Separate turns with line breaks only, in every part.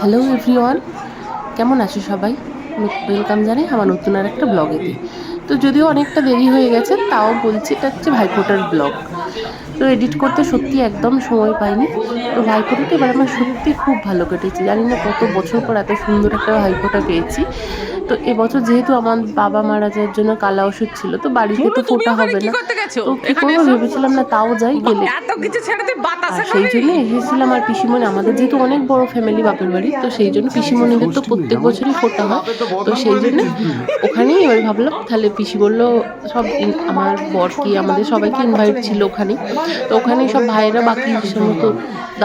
Hello everyone কেমন আছো সবাই? ওয়েলকাম জানাই আমার নতুন আর একটা ব্লগে দিই তো যদিও অনেকটা দেরি হয়ে গেছে, তাও বলছি এটা হচ্ছে ভাইফোটার ব্লগ তো এডিট করতে সত্যি একদম সময় পাইনি। তো ভাইফোটাতে এবার আমার সত্যি খুব ভালো কেটেছি। জানি না কত বছর পর এত সুন্দর একটা ভাইফোটা পেয়েছি। তো এবছর যেহেতু আমার বাবা মারা যাওয়ার জন্য কালা ওষুধ ছিল তো বাড়িতে তো ফোটা হবে না। তো কি করব ভেবেছিলাম না তাও যাই গেলে। আর সেই জন্য এসেছিলাম আর পিসিমণি আমাদের যেহেতু অনেক বড় ফ্যামিলি বাপের বাড়ি তো সেই জন্য পিসিমণিদের তো প্রত্যেক বছরই ফোটা হয়। তো সেই জন্য ওখানেই এবার ভাবলাম তাহলে পিসি বলল সব আমার বর কি আমাদের সবাইকে ইনভাইট ছিল ওখানে তো ওখানেই সব ভাইয়েরা বাকি সমস্ত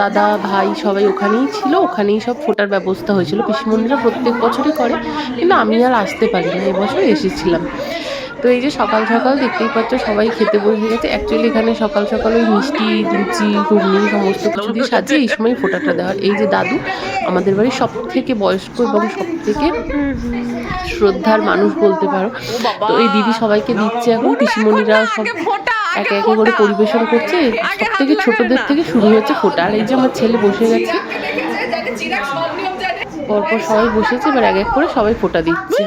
দাদা ভাই সবাই ওখানেই ছিল ওখানেই সব ফোটার ব্যবস্থা হয়েছিল। পিসিমণিরা প্রত্যেক বছরই করে। কিন্তু আমি আর আসতে পারি না এবছর এসেছিলাম। তো এই যে সকাল সকাল দেখতেই পাচ্ছ সবাই খেতে বসে গেছে। অ্যাকচুয়ালি এখানে সকাল সকাল ওই মিষ্টি লুচি ঘুগনি সমস্ত কিছু দিয়ে সাজিয়ে এই সময় ফোটাটা দেওয়ার। এই যে দাদু আমাদের বাড়ির সব থেকে বয়স্ক এবং সব থেকে শ্রদ্ধার মানুষ বলতে পারো। তো এই দিদি সবাইকে দিচ্ছে এখন পিসিমণিরা সব একে একে করে পরিবেশন করছে। সব থেকে ছোটদের থেকে শুরু হচ্ছে ফোটা। আর এই যে আমার ছেলে বসে গেছে পরপর সবাই বসেছে এবার এক এক করে সবাই ফোটা দিচ্ছে।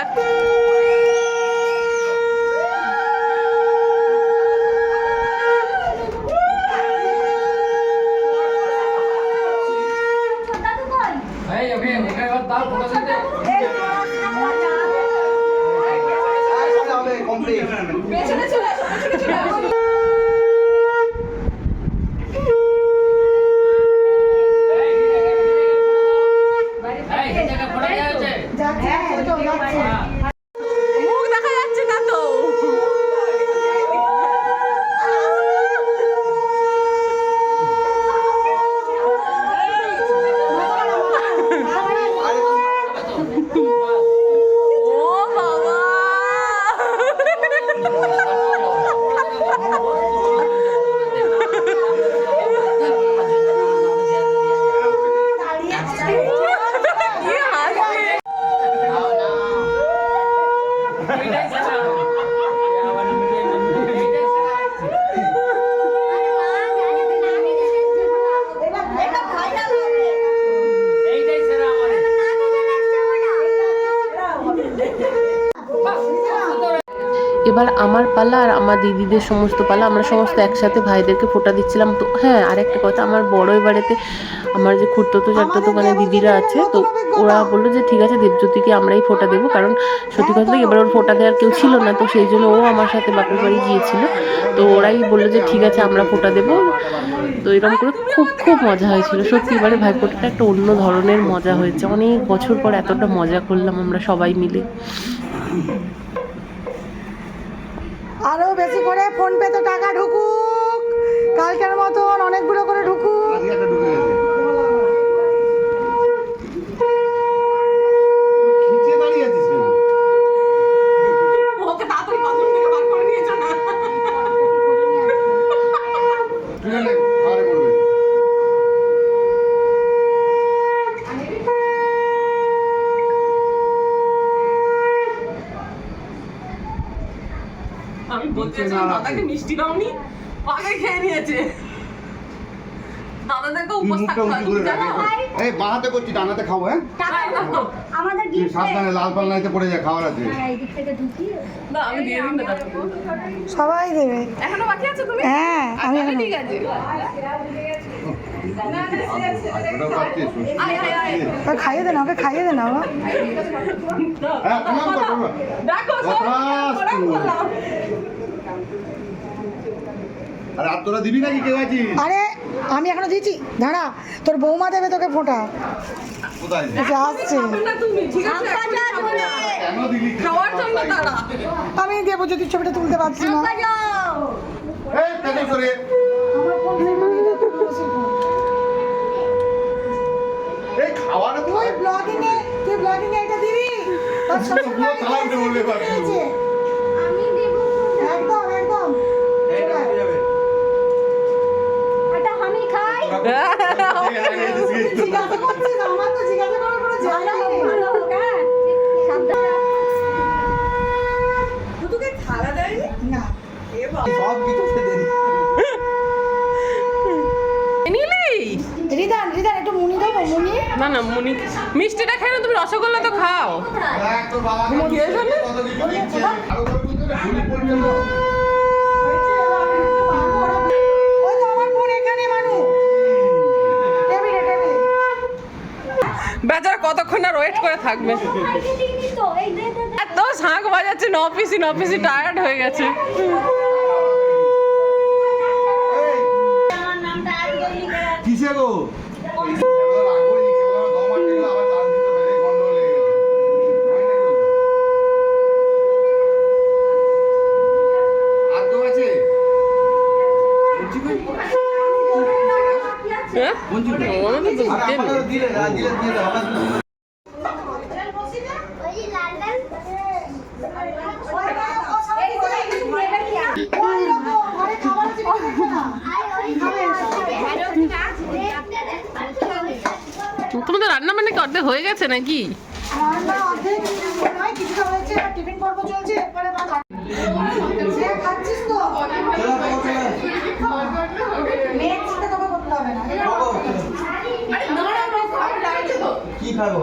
মনে হয় এদিকে দেখ
Hey, okay, okay,
এবার আমার পালা আর আমার দিদিদের সমস্ত পালা আমরা সমস্ত একসাথে ভাইদেরকে ফোটা দিচ্ছিলাম। তো হ্যাঁ আর একটা কথা আমার বড় বাড়িতে আমার যে খুঁড়তো চারতো মানে দিদিরা আছে তো ওরা বলল যে ঠিক আছে দেবজ্যোতিকে আমরাই ফোটা দেবো। কারণ সত্যি কথা এবার ওর ফোটা দেওয়ার কেউ ছিল না তো সেই জন্য ও আমার সাথে বাপের বাড়ি গিয়েছিল। তো ওরাই বলল যে ঠিক আছে আমরা ফোটা দেবো। তো এরকম করে খুব খুব মজা হয়েছিল। সত্যি এবারে ভাইফোঁটাটা একটা অন্য ধরনের মজা হয়েছে। অনেক বছর পর এতটা মজা করলাম আমরা সবাই মিলে।
আরও বেশি করে ফোন পে তো টাকা ঢুকুক। কালকের মতন অনেকগুলো করে ঢুকুক
খিচে দাঁড়িয়ে আছিস কেন?
ওকে তাড়াতাড়ি বাথরুম থেকে বার করে নিয়ে না
তুই এখানে খাবারে পড়বে।
আমি বলতে চাইছিলাম দাদাকে মিষ্টি দাওনি আগে খেয়ে নিয়েছে। উপোস থাকতে হয়।
এই করছি খাব হ্যাঁ?
আমাদের গিফট
সাবধানে লাল পাল নাইতে পড়ে যায় খাবার আছে।
এই দিক থেকে ঢুকিয়ে।
না আমি দিয়ে দিন
সবাই দেবে।
এখনও বাকি আছে তুমি?
হ্যাঁ আমি
ঠিক আছে।
খাইয়ে দে না ওকে খাইয়ে দে না বাবা
হ্যাঁ প্রণাম কর প্রণাম।
দেখো সবাই
যথাস্তু।
প্রণাম করলাম।
আরে আর তোরা দিবি নাকি? কেউ আছিস?
আরে আমি এখনও দিচ্ছি দাঁড়া তোর বৌমা দেবে তোকে ফোঁটা।
কোথায়?
আসছে
খাবে না তুমি ঠিক আছে এখন খাবে না।
কেন দিলি?
খাওয়ার জন্য তারা
আমি দেবো যদি ছবিটা তুলতে পারছি না।
এই কেন করে এই খাওয়ার
তুই ব্লগিং এ তুই ব্লগিং এ এটা দিবি আর শ্বশুর
পুরো থালা উঠে বলবে এবার পুরো।
বাড়িতে
আমি দেবো
একদম একদম
এটা আমি খাই
জিজ্ঞাসা করছিস আমার তো জিজ্ঞাসা করার কোনো জায়গাই নেই
ভালো হোক হ্যাঁ সাবধানে
না
না না মুনি মিষ্টিটা খাই না তুমি রসগোল্লা তো খাও
দেখ তোর বাবাকে
ঘুমো দিয়ে ফেলে?
কত কিছু দিচ্ছে। আরও করে বলতে হবে, ভুলে পড়বে না।
হয়েছে, এবার আমি একটু ভালো ওরা- ওই তো আমার ফোন এখানে মানু টেবিলে টেবিলে
বেচারা কতক্ষণ আর ওয়েট করে থাকবে এত শাঁখ বাজাচ্ছে, নপিসি নপিসি টায়ার্ড হয়ে গেছে
কিসে গো? কেবল রাখবোই নি, কেবল আমার দম আটকে গেলে আবার চাল দিতে হবে, এই গন্ডগোল লেগে গেছে। হয় নাকি বলতো? আর কেউ আছে?
হ্যাঁ আমাদের তো দিতে নেই।
ওই লাল লাল
ওই রকম, ঘরে খাবার আছে কিছু দেখবে না।
আই ওই
তোমাদের রান্না মানে কি? অর্ধেক হয়ে গেছে নাকি?
রান্না অর্ধেক হয়েছে, টিফিন পর্ব চলছে, এরপরে আবার সে খাচ্ছিস তো? মেয়ের চিন্তা তোকে করতে হবে না। আমরা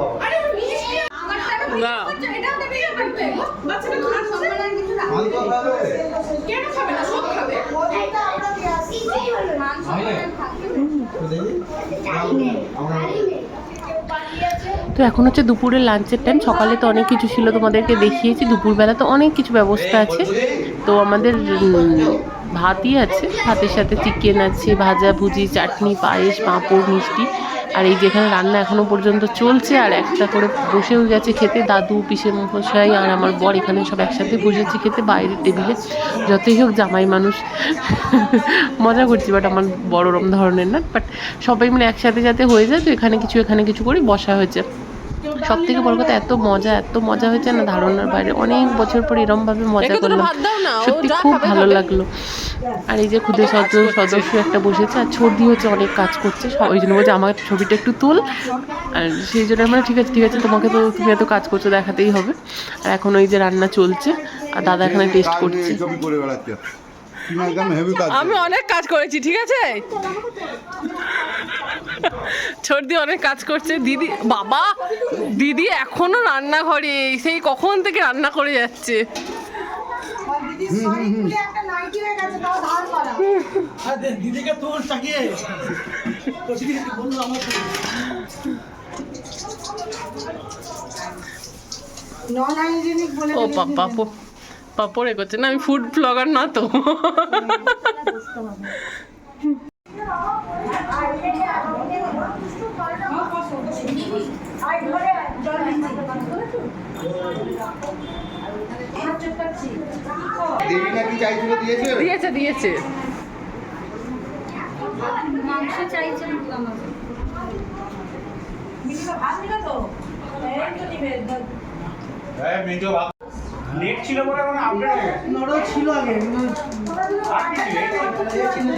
দিয়ে আসি।
তো এখন হচ্ছে দুপুরের লাঞ্চের টাইম সকালে তো অনেক কিছু ছিল তোমাদেরকে দেখিয়েছি। দুপুরবেলা তো অনেক কিছু ব্যবস্থা আছে। তো আমাদের ভাতই আছে। ভাতের সাথে চিকেন আছে ভাজা ভুজি চাটনি পায়েস পাঁপড় মিষ্টি। আর এই যেখানে রান্না এখনও পর্যন্ত চলছে, আর একটা করে বসেও গেছে খেতে, দাদু পিসে মশাই আর আমার বর এখানে সব একসাথে বসেছি খেতে বাইরের টেবিলে। যতই হোক জামাই মানুষ। মজা করছি বাট আমার বড় রম ধরনের না বাট সবাই মানে একসাথে যাতে হয়ে যায়, তো এখানে কিছু এখানে কিছু করে বসা হয়েছে। সব থেকে বড় কথা এত মজা এত মজা হয়েছে না ধারণার বাইরে। অনেক বছর পর এরম ভাবে মজা করলাম।
ভাত দাও না, ও
সত্যি খুব ভালো লাগল। আর এই যে খুদে সদস্য সদস্য একটা বসেছে আর ছর্দি হচ্ছে অনেক কাজ করছে ওই জন্য বলছে আমার ছবিটা একটু তোল। আর সেই জন্য আমরা ঠিক আছে ঠিক আছে তোমাকে তো তুমি এত কাজ করছ দেখাতেই হবে। আর এখন ওই যে রান্না চলছে আর দাদা এখানে টেস্ট করছে।
আমি অনেক কাজ করেছি ঠিক আছে? ছর্দি অনেক কাজ করছে। দিদি বাবা দিদি এখনও রান্নাঘরে সেই কখন থেকে রান্না করে যাচ্ছে।
দিদিকে তোর
বলে
ও। পাপড়ে করছে না আমি ফুড ব্লগার না তো।
দেবী নাকি চাইছিল দিয়েছে?
দিয়েছে দিয়েছে।
মাংস চাইছে আমার।
নেট ছিল বলে মানে আপডেট নড়ো ছিল আগে আর ছিল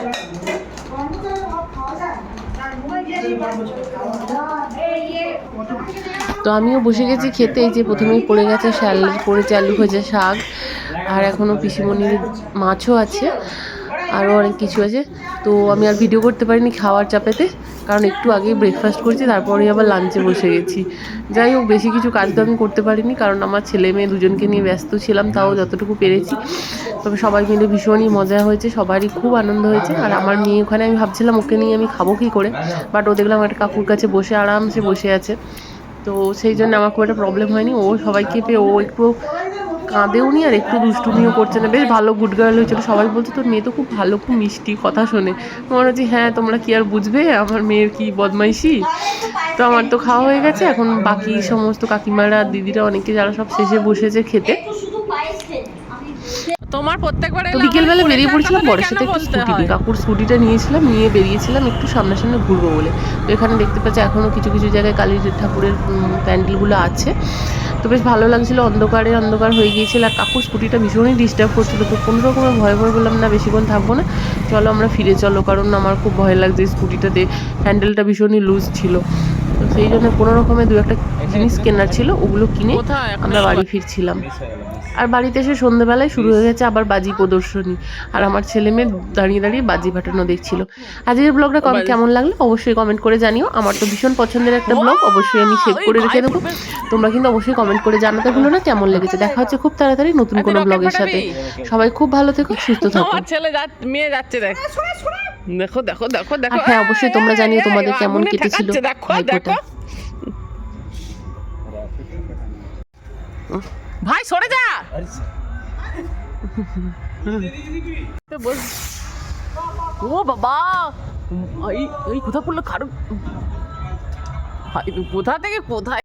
কর্মচারী ভাব খাওয়া যায়?
তো আমিও বসে গেছি খেতে, এই যে প্রথমেই পড়ে গেছে স্যালাড পড়েছে চালু হয়েছে শাক, আর এখনও পিসিমণির মাছও আছে। আরও অনেক কিছু আছে। তো আমি আর ভিডিও করতে পারিনি খাওয়ার চাপেতে, কারণ একটু আগেই ব্রেকফাস্ট করেছি তারপরে আবার লাঞ্চে বসে গেছি। যাই হোক, বেশি কিছু কাজ তো আমি করতে পারিনি, কারণ আমার ছেলে মেয়ে দুজনকে নিয়ে ব্যস্ত ছিলাম, তাও যতটুকু পেরেছি। তবে সবাই মিলে ভীষণই মজা হয়েছে, সবারই খুব আনন্দ হয়েছে। আর আমার মেয়ে ওখানে, আমি ভাবছিলাম ওকে নিয়ে আমি খাব কী করে বাট ও দেখলাম একটা কাকুর কাছে বসে, আরামসে বসে আছে। তো সেই জন্য আমার খুব একটা প্রবলেম হয়নি, ও সবাইকে পেয়ে, ও একটু কাঁদেও নি আর একটু দুষ্টুমিও করছে না। বেশ ভালো গুড গার্ল হয়েছিল সবাই বলছে, তোর মেয়ে তো খুব ভালো, খুব মিষ্টি কথা শোনে। মনে হচ্ছে হ্যাঁ তোমরা কি আর বুঝবে? আমার মেয়ের কি বদমাইশি? তো আমার তো খাওয়া হয়ে গেছে। এখন বাকি সমস্ত কাকিমারা, দিদিরা, অনেকে যারা সব শেষে বসেছে খেতে
শুধু পায়েস খেয়ে আমি
তোমার প্রত্যেকবার
বিকেলবেলা বেরিয়ে পড়েছিলাম বরের সাথে একটু স্কুটি নিয়ে কাকুর স্কুটিটা নিয়েছিলাম নিয়ে বেরিয়েছিলাম একটু সামনাসামনি ঘুরবো বলে। তো এখানে দেখতে পাচ্ছি এখনও কিছু কিছু জায়গায় কালীর ঠাকুরের প্যান্ডেলগুলো আছে। তো বেশ ভালো লাগছিল অন্ধকারে অন্ধকার হয়ে গিয়েছিল আর কাকুর স্কুটিটা ভীষণই ডিস্টার্ব করছিল। তো কোনো রকমের ভয় ভয় বললাম না বেশিক্ষণ থাকব না চলো আমরা ফিরে চলো। কারণ আমার খুব ভয় লাগছে স্কুটিটাতে হ্যান্ডেলটা ভীষণই লুজ ছিল। তো সেই জন্য কোনো রকমের দু একটা জিনিস কেনার ছিল ওগুলো কিনে আমরা বাড়ি ফিরছিলাম। আর বাড়িতে এসে সন্ধ্যেবেলায় শুরু হয়ে গেছে আবার বাজি প্রদর্শনী। আর আমার ছেলে মেয়ে দাঁড়িয়ে দাঁড়িয়ে বাজি ফাটানো দেখছিল। আজকের ব্লগটা কম কেমন লাগল অবশ্যই কমেন্ট করে জানিও। আমার তো ভীষণ পছন্দের একটা ব্লগ অবশ্যই আমি সেভ করে রেখে দেবো। তোমরা কিন্তু অবশ্যই কমেন্ট করে জানাতে ভুলো না কেমন লেগেছে। দেখা হচ্ছে খুব তাড়াতাড়ি নতুন কোনো ব্লগের সাথে। সবাই খুব ভালো থেকো সুস্থ থাকো।
ছেলে মেয়ে যাচ্ছে দেখ। দেখো দেখো দেখো দেখো।
হ্যাঁ, অবশ্যই তোমরা জানিও তোমাদের কেমন কেটেছিল
দেখো। দেখো। ভাই সরে যা। ও বাবা এই কোথা পড়ল কারণ কোথা থেকে কোথায়?